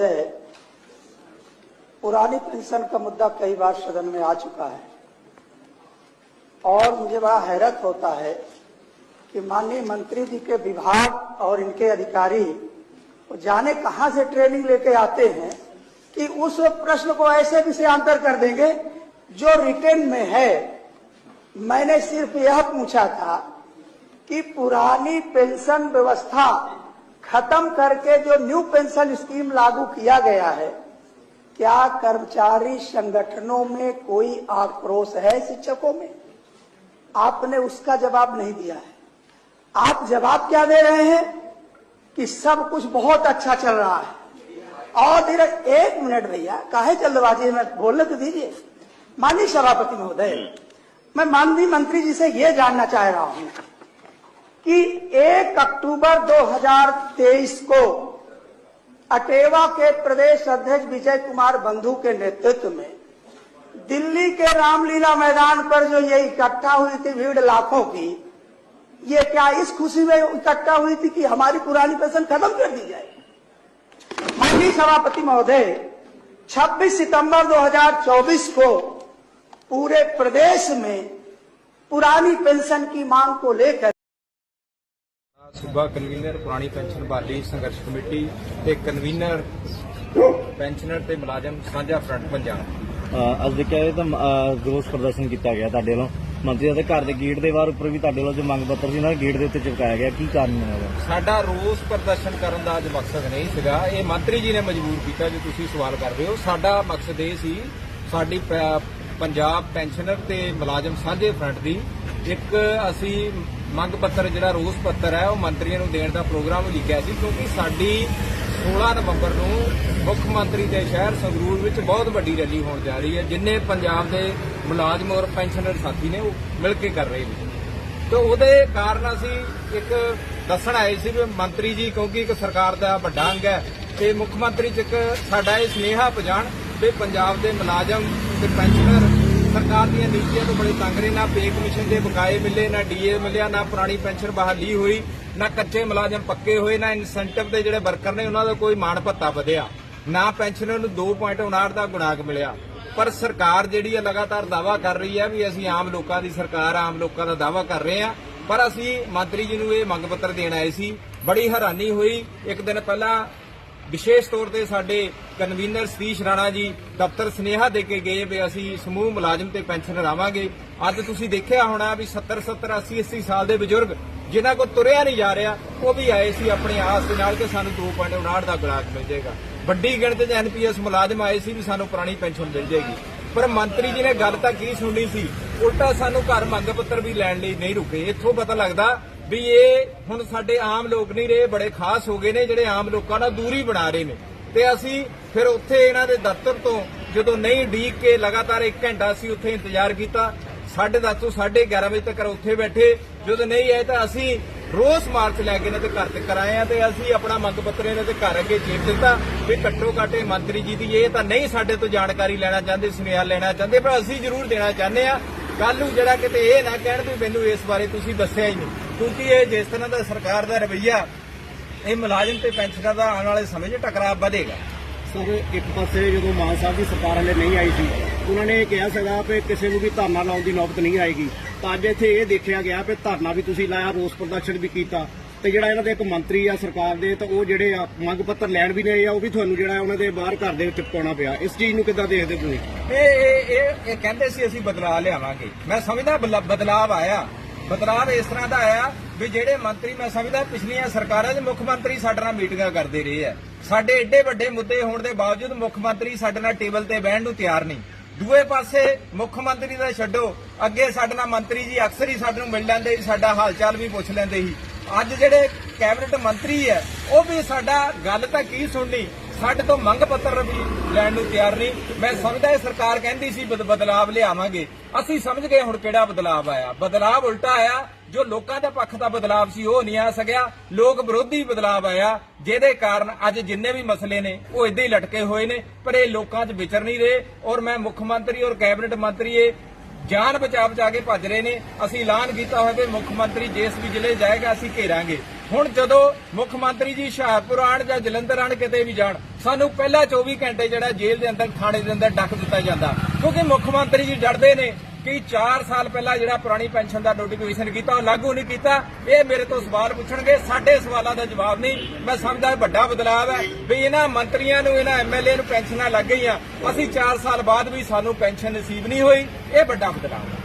महोदय पुरानी पेंशन का मुद्दा कई बार सदन में आ चुका है। और मुझे बड़ा हैरत होता है कि माननीय मंत्री जी के विभाग और इनके अधिकारी जाने कहाँ से ट्रेनिंग लेके आते हैं कि उस प्रश्न को ऐसे विषयांतर कर देंगे, जो रिटर्न में है। मैंने सिर्फ़ यह पूछा था कि पुरानी पेंशन व्यवस्था खत्म करके जो न्यू पेंशन स्कीम लागू किया गया है क्या कर्मचारी संगठनों में कोई आक्रोश है शिक्षकों में? आपने उसका जवाब नहीं दिया है। आप जवाब क्या दे रहे हैं? कि सब कुछ बहुत अच्छा चल रहा है। और धीरे एक मिनट भैया काहे जल्दबाजी में बोलने तो दीजिए। माननीय सभापति महोदय मैं माननीय मंत्री जी से ये जानना चाह रहा हूँ। कि 1 अक्टूबर 2023 को अटेवा के प्रदेश अध्यक्ष विजय कुमार बंधु के नेतृत्व में दिल्ली के रामलीला मैदान पर जो ये इकट्ठा हुई थी भीड़ लाखों की, ये क्या इस खुशी में इकट्ठा हुई थी कि हमारी पुरानी पेंशन खत्म कर दी जाए? माननीय सभापति महोदय 26 सितंबर 2024 को पूरे प्रदेश में पुरानी पेंशन की मांग को लेकर ਸੂਬਾ ਕਨਵੀਨਰ ਪੁਰਾਣੀ ਪੈਨਸ਼ਨ ਬਹਾਲੀ ਸੰਘਰਸ਼ ਕਮੇਟੀ ਤੇ ਕਨਵੀਨਰ ਪੈਨਸ਼ਨਰ ਤੇ ਮੁਲਾਜ਼ਮ ਸਾਂਝਾ ਫਰੰਟ ਪੰਜਾਬ ਅੱਜ ਦੇਖਿਆ ਇਹ ਤਾਂ ਅ, ਰੋਸ ਪ੍ਰਦਰਸ਼ਨ ਕੀਤਾ ਗਿਆ ਤੁਹਾਡੇ ਵੱਲੋਂ। ਮੰਤਰੀ ਦੇ ਘਰ ਦੇ ਗੇਟ ਦੇ ਬਾਹਰ ਉੱਪਰ ਵੀ ਤੁਹਾਡੇ ਵੱਲੋਂ ਜੋ ਮੰਗ ਪੱਤਰ ਸੀ ਨਾ ਗੇਟ ਦੇ ਉੱਤੇ ਚਿਪਕਾਇਆ ਗਿਆ। ਕੀ ਕਾਰਨ ਹੈ ਉਹਦਾ ਸਾਡਾ ਰੋਸ ਪ੍ਰਦਰਸ਼ਨ ਕਰਨ ਦਾ ਅੱਜ ਮਕਸਦ ਨਹੀਂ ਸੀਗਾ। ਇਹ ਮੰਤਰੀ ਜੀ ਨੇ ਮਜਬੂਰ ਕੀਤਾ ਜੋ ਤੁਸੀਂ ਸਵਾਲ ਕਰ ਰਹੇ ਹੋ। ਸਾਡਾ ਮਕਸਦ ਇਹ ਸੀ ਸਾਡੀ ਪ- ਪੰਜਾਬ ਪੈਨਸ਼ਨਰ ਤੇ ਮੁਲਾਜ਼ਮ ਸਾਂਝੇ ਫਰੰਟ ਦੀ ਇੱਕ ਅਸੀਂ ਮੰਗ ਪੱਤਰ, ਜਿਹੜਾ ਰੋਸ ਪੱਤਰ ਹੈ, ਉਹ ਮੰਤਰੀਆਂ ਨੂੰ ਦੇਣ ਦਾ ਪ੍ਰੋਗਰਾਮ ਲਿਖਿਆ ਸੀ, ਕਿਉਂਕਿ ਸਾਡੀ 16 ਨਵੰਬਰ ਨੂੰ ਮੁੱਖ ਮੰਤਰੀ ਦੇ ਸ਼ਹਿਰ ਸੰਗਰੂਰ ਵਿੱਚ ਬਹੁਤ ਵੱਡੀ ਰੈਲੀ ਹੋਣ ਜਾ ਰਹੀ ਹੈ, ਜਿੰਨੇ ਪੰਜਾਬ ਦੇ ਮੁਲਾਜ਼ਮ ਔਰ ਪੈਨਸ਼ਨਰ ਸਾਥੀ ਨੇ, ਉਹ ਮਿਲ ਕੇ ਕਰ ਰਹੇ ਨੇ। ਤੇ ਉਹਦੇ ਕਾਰਨ ਅਸੀਂ ਇੱਕ ਦੱਸਣ ਆਏ ਸੀ ਵੀ ਮੰਤਰੀ ਜੀ, ਕਿਉਂਕਿ ਇੱਕ ਸਰਕਾਰ ਦਾ ਵੱਡਾ ਅੰਗ ਹੈ, ਤੇ ਮੁੱਖ ਮੰਤਰੀ ਚ ਇੱਕ ਸਾਡਾ ਇਹ ਸੁਨੇਹਾ ਪਹੁੰਚਾਉਣ ਵੀ ਪੰਜਾਬ ਦੇ ਮੁਲਾਜ਼ਮ ਤੇ ਪੈਨਸ਼ਨਰ ਸਰਕਾਰ ਦੀਆਂ ਨੀਤੀਆਂ ਤੋਂ ਬੜੇ ਤੰਗ ਨੇ। ਨਾ ਪੇ ਕਮਿਸ਼ਨ ਦੇ ਬਕਾਏ ਮਿਲੇ, ਨਾ ਡੀਏ ਮਿਲਿਆ, ਨਾ ਪੁਰਾਣੀ ਪੈਨਸ਼ਨ ਬਹਾਲੀ ਹੋਈ, ਨਾ ਕੱਚੇ ਮੁਲਾਜ਼ਮ ਪੱਕੇ ਹੋਏ, ਨਾ ਇਨਸੈਂਟਿਵ ਦੇ ਜਿਹੜੇ ਵਰਕਰ ਨੇ, ਉਹਨਾਂ ਦਾ ਕੋਈ ਮਾਣ ਭੱਤਾ ਵਧਿਆ। ਨਾ ਪੈਨਸ਼ਨਰ ਨੂੰ 2.59 ਦਾ ਗੁਣਾਕ ਮਿਲਿਆ। ਪਰ ਸਰਕਾਰ ਜਿਹੜੀ ਹੈ ਲਗਾਤਾਰ ਦਾਵਾ ਕਰ ਰਹੀ ਹੈ ਵੀ ਅਸੀਂ ਆਮ ਲੋਕਾਂ ਦੀ ਸਰਕਾਰ, ਆਮ ਲੋਕਾਂ ਦਾ ਦਾਵਾ ਕਰ ਰਹੇ ਹਾਂ ਪਰ ਅਸੀਂ ਮੰਤਰੀ ਜੀ ਨੂੰ ਇਹ ਮੰਗ ਪੱਤਰ ਦੇਣ ਆਏ ਸੀ। ਬੜੀ ਹੈਰਾਨੀ ਹੋਈ। ਇੱਕ ਦਿਨ ਪਹਿਲਾਂ ਵਿਸ਼ੇਸ਼ ਤੌਰ ਤੇ ਸਾਡੇ ਕਨਵੀਨਰ ਸਤੀਸ਼ ਰਾਣਾ ਜੀ ਦਫ਼ਤਰ ਸੁਨੇਹਾ ਦੇ ਕੇ ਗਏ ਵੀ ਅਸੀਂ ਸਮੂਹ ਮੁਲਾਜ਼ਮ ਤੇ ਪੈਨਸ਼ਨ ਆਵਾਂਗੇ ਅੱਜ ਤੁਸੀਂ ਦੇਖਿਆ ਹੋਣਾ ਵੀ 70 70 80 80 ਸਾਲ ਦੇ ਬਜ਼ੁਰਗ ਜਿਨ੍ਹਾਂ ਕੋ ਤੁਰਿਆ ਨਹੀਂ ਜਾ ਰਿਹਾ, ਉਹ ਵੀ ਆਏ ਸੀ ਆਪਣੀ ਆਸ ਦੇ ਨਾਲ ਕਿ ਸਾਨੂੰ 2.59 ਦਾ ਗੁਲਾਕ ਮਿਲ ਜਾਏਗਾ। ਵੱਡੀ ਗਿਣਤੀ 'ਚ ਐਨਪੀਐਸ ਮੁਲਾਜ਼ਮ ਆਏ ਸੀ ਵੀ ਸਾਨੂੰ ਪੁਰਾਣੀ ਪੈਨਸ਼ਨ ਮਿਲ ਜਾਏਗੀ। ਪਰ ਮੰਤਰੀ ਜੀ ਨੇ ਗੱਲ ਤਾਂ ਕੀ ਸੁਣਨੀ ਸੀ? ਉਲਟਾ ਸਾਨੂੰ ਘਰ ਮੰਗ ਪੱਤਰ ਵੀ ਲੈਣ ਲਈ ਨਹੀਂ ਰੁਕੇ। ਇੱਥੋਂ ਪਤਾ ਲੱਗਦਾ ਵੀ ਇਹ ਹੁਣ ਸਾਡੇ ਆਮ ਲੋਕ ਨਹੀਂ ਰਹੇ, ਬੜੇ ਖਾਸ ਹੋ ਗਏ ਨੇ, ਜਿਹੜੇ ਆਮ ਲੋਕਾਂ ਨਾਲ ਦੂਰੀ ਬਣਾ ਰਹੇ ਨੇ। ਤੇ ਅਸੀਂ ਫਿਰ ਉੱਥੇ ਇਹਨਾਂ ਦੇ ਦਫ਼ਤਰ ਤੋਂ ਜਦੋਂ ਨਹੀਂ ਡੀਕ ਕੇ ਲਗਾਤਾਰ 1 ਘੰਟਾ ਅਸੀਂ ਉੱਥੇ ਇੰਤਜ਼ਾਰ ਕੀਤਾ 10:30 ਤੋਂ 11:30 ਵਜੇ ਤੱਕ ਉੱਥੇ ਬੈਠੇ। ਜਦੋਂ ਨਹੀਂ ਆਏ ਤਾਂ ਅਸੀਂ ਰੋਸ ਮਾਰਚ ਲੈ ਕੇ ਇਹਨਾਂ ਦੇ ਘਰ ਤੇ ਕਰਾਏ ਆ ਤੇ ਅਸੀਂ ਆਪਣਾ ਮੰਗ ਪੱਤਰ ਇਹਨਾਂ ਦੇ ਘਰ ਅੱਗੇ ਚੇਪ ਦਿੱਤਾ ਵੀ ਘੱਟੋ ਘਾਟੇ ਮੰਤਰੀ ਜੀ ਦੀ ਇਹ ਤਾਂ ਨਹੀਂ ਸਾਡੇ ਤੋਂ ਜਾਣਕਾਰੀ ਲੈਣਾ ਚਾਹੁੰਦੇ, ਸੁਨੇਹਾ ਲੈਣਾ ਚਾਹੁੰਦੇ, ਪਰ ਅਸੀਂ ਜ਼ਰੂਰ ਦੇਣਾ ਚਾਹੁੰਦੇ ਆ ਕੱਲ ਨੂੰ ਜਿਹੜਾ ਕਿਤੇ ਇਹ ਨਾ ਕਹਿਣ ਵੀ ਮੈਨੂੰ ਇਸ ਬਾਰੇ ਤੁਸੀਂ ਦੱਸਿਆ ਹੀ ਨਹੀਂ। ਕਿਉਂਕਿ ਇਹ ਜਿਸ ਤਰ੍ਹਾਂ ਦਾ ਸਰਕਾਰ ਦਾ ਰਵੱਈਆ ਇਹ ਮੁਲਾਜ਼ਮ ਤੇ ਪੈਨਸ਼ਨਰ ਦਾ ਆਉਣ ਵਾਲੇ ਸਮੇਂ 'ਚ ਟਕਰਾਅ ਵਧੇਗਾ। ਸਰ ਇੱਕ ਪਾਸੇ ਜਦੋਂ ਮਾਨ ਸਾਹਿਬ ਦੀ ਸਰਕਾਰ ਹਲੇ ਨਹੀਂ ਆਈ ਸੀ ਉਹਨਾਂ ਨੇ ਕਿਹਾ ਸੀਗਾ ਕਿ ਕਿਸੇ ਨੂੰ ਵੀ ਧਰਨਾ ਲਾਉਣ ਦੀ ਨੌਬਤ ਨਹੀਂ ਆਏਗੀ। ਤਾਂ ਅੱਜ ਇੱਥੇ ਇਹ ਦੇਖਿਆ ਗਿਆ ਕਿ ਧਰਨਾ ਵੀ ਤੁਸੀਂ ਲਾਇਆ ਰੋਸ ਪ੍ਰਦਰਸ਼ਨ ਵੀ ਕੀਤਾ। ਤੇ ਜਿਹੜਾ ਇਹਨਾਂ ਦੇ ਇੱਕ ਮੰਤਰੀ ਆ ਸਰਕਾਰ ਦੇ ਤਾਂ ਉਹ ਜਿਹੜੇ ਆ ਮੰਗ ਪੱਤਰ ਲੈਣ ਵੀ ਨਹੀਂ ਆ ਉਹ ਵੀ ਤੁਹਾਨੂੰ ਜਿਹੜਾ ਉਹਨਾਂ ਦੇ ਬਾਹਰ ਘਰ ਦੇ ਵਿੱਚ ਪਾਉਣਾ ਪਿਆ। ਇਸ ਚੀਜ਼ ਨੂੰ ਕਿੱਦਾਂ ਦੇਖਦੇ ਤੁਸੀਂ? ਇਹ ਇਹ ਇਹ ਕਹਿੰਦੇ ਸੀ ਅਸੀਂ ਬਦਲਾਅ ਲਿਆਵਾਂਗੇ। ਮੈਂ ਸਮਝਦਾ ਬਦਲਾ- ਬਦਲਾਅ ਆਇਆ। ਬਦਲਾਅ ਇਸ ਤਰ੍ਹਾਂ ਦਾ ਆਇਆ ਵੀ ਜਿਹੜੇ ਮੰਤਰੀ, ਮੈਂ ਸਮਝਦਾ ਪਿਛਲੀਆਂ ਸਰਕਾਰਾਂ ਦੇ ਮੁੱਖ ਮੰਤਰੀ ਸਾਡੇ ਨਾਲ ਮੀਟਿੰਗਾਂ ਕਰਦੇ ਰਹੇ ਆ। ਸਾਡੇ ਏਡੇ ਵੱਡੇ ਮੁੱਦੇ ਹੋਣ ਦੇ ਬਾਵਜੂਦ ਮੁੱਖ ਮੰਤਰੀ ਸਾਡੇ ਨਾਲ ਟੇਬਲ ਤੇ ਬਹਿਣ ਨੂੰ ਤਿਆਰ ਨਹੀਂ। ਦੂਏ ਪਾਸੇ ਮੁੱਖ ਮੰਤਰੀ ਦਾ ਛੱਡੋ, ਅੱਗੇ ਸਾਡੇ ਨਾਲ ਮੰਤਰੀ ਜੀ ਅਕਸਰ ਹੀ ਸਾਡੇ ਨੂੰ ਮਿਲ ਲੈਂਦੇ ਸੀ, ਸਾਡਾ ਹਾਲ ਚਾਲ ਵੀ ਪੁੱਛ ਲੈਂਦੇ ਸੀ। ਅੱਜ ਜਿਹੜੇ ਕੈਬਨਿਟ ਮੰਤਰੀ ਹੈ, ਉਹ ਵੀ ਸਾਡਾ ਗੱਲ ਤਾਂ ਕੀ ਸੁਣਨੀ? ਸਾਡੇ ਤੋਂ ਮੰਗ ਪੱਤਰ ਵੀ ਲੈਣ ਨੂੰ ਤਿਆਰ ਨਹੀਂ। ਮੈਂ ਸਮਝਦਾ ਇਹ ਸਰਕਾਰ ਕਹਿੰਦੀ ਸੀ ਬਦਲਾਵ ਲਿਆਵਾਂਗੇ। ਅਸੀਂ ਸਮਝ ਗਏ ਹੁਣ ਕਿਹੜਾ ਬਦਲਾਵ ਆਇਆ। ਬਦਲਾਵ ਉਲਟਾ ਆਇਆ। ਜੋ ਲੋਕਾਂ ਦੇ ਪੱਖ ਦਾ ਬਦਲਾਵ ਸੀ, ਉਹ ਨਹੀਂ ਆ ਸਕਿਆ। ਲੋਕ ਵਿਰੋਧੀ ਬਦਲਾਵ ਆਇਆ, ਜਿਹਦੇ ਕਾਰਨ ਅੱਜ ਜਿੰਨੇ ਵੀ ਮਸਲੇ ਨੇ, ਉਹ ਇਦਾਂ ਹੀ ਲਟਕੇ ਹੋਏ ਨੇ, ਪਰ ਇਹ ਲੋਕਾਂ 'ਚ ਵਿਚਰ ਨਹੀਂ ਰਹੇ। ਔਰ ਮੈਂ ਮੁੱਖ ਮੰਤਰੀ ਔਰ ਕੈਬਨਿਟ ਮੰਤਰੀ ਇਹ ਜਾਨ ਬਚਾ ਬਚਾ ਕੇ ਭੱਜ ਰਹੇ ਨੇ। ਅਸੀਂ ਐਲਾਨ ਕੀਤਾ ਹੋਇਆ ਕਿ ਮੁੱਖ ਮੰਤਰੀ ਜਿਸ ਵੀ ਜ਼ਿਲ੍ਹੇ ਜਾਏਗਾ, ਅਸੀਂ ਘੇਰਾਂਗੇ। ਹੁਣ ਜਦੋਂ ਮੁੱਖ ਮੰਤਰੀ ਜੀ ਹੁਸ਼ਿਆਰਪੁਰ ਆਣ ਜਾਂ ਜਲੰਧਰ ਆਣ ਕਿਤੇ ਵੀ ਜਾਣ ਸਾਨੂੰ ਪਹਿਲਾਂ 24 ਘੰਟੇ ਜਿਹੜਾ ਜੇਲ੍ਹ ਦੇ ਅੰਦਰ, ਥਾਣੇ ਦੇ ਅੰਦਰ ਡੱਕ ਦਿੱਤਾ ਜਾਂਦਾ। ਕਿਉਂਕਿ ਮੁੱਖ ਮੰਤਰੀ ਜੀ ਡਰਦੇ ਨੇ ਕਿ 4 ਸਾਲ ਪਹਿਲਾਂ ਜਿਹੜਾ ਪੁਰਾਣੀ ਪੈਨਸ਼ਨ ਦਾ ਨੋਟੀਫਿਕੇਸ਼ਨ ਕੀਤਾ, ਉਹ ਲਾਗੂ ਨਹੀਂ ਕੀਤਾ। ਇਹ ਮੇਰੇ ਤੋਂ ਸਵਾਲ ਪੁੱਛਣਗੇ, ਸਾਡੇ ਸਵਾਲਾਂ ਦਾ ਜਵਾਬ ਨਹੀਂ। ਮੈਂ ਸਮਝਦਾ ਵੱਡਾ ਬਦਲਾਅ ਹੈ ਵੀ ਇਹਨਾਂ ਮੰਤਰੀਆਂ ਨੂੰ, ਇਹਨਾਂ ਐਮਐਲਏ ਨੂੰ ਪੈਨਸ਼ਨਾਂ ਲੱਗ ਗਈਆਂ। ਅਸੀਂ 4 ਸਾਲ ਬਾਅਦ ਵੀ ਸਾਨੂੰ ਪੈਨਸ਼ਨ ਨਸੀਬ ਨਹੀਂ ਹੋਈ। ਇਹ ਵੱਡਾ ਬਦਲਾਅ ਹੈ।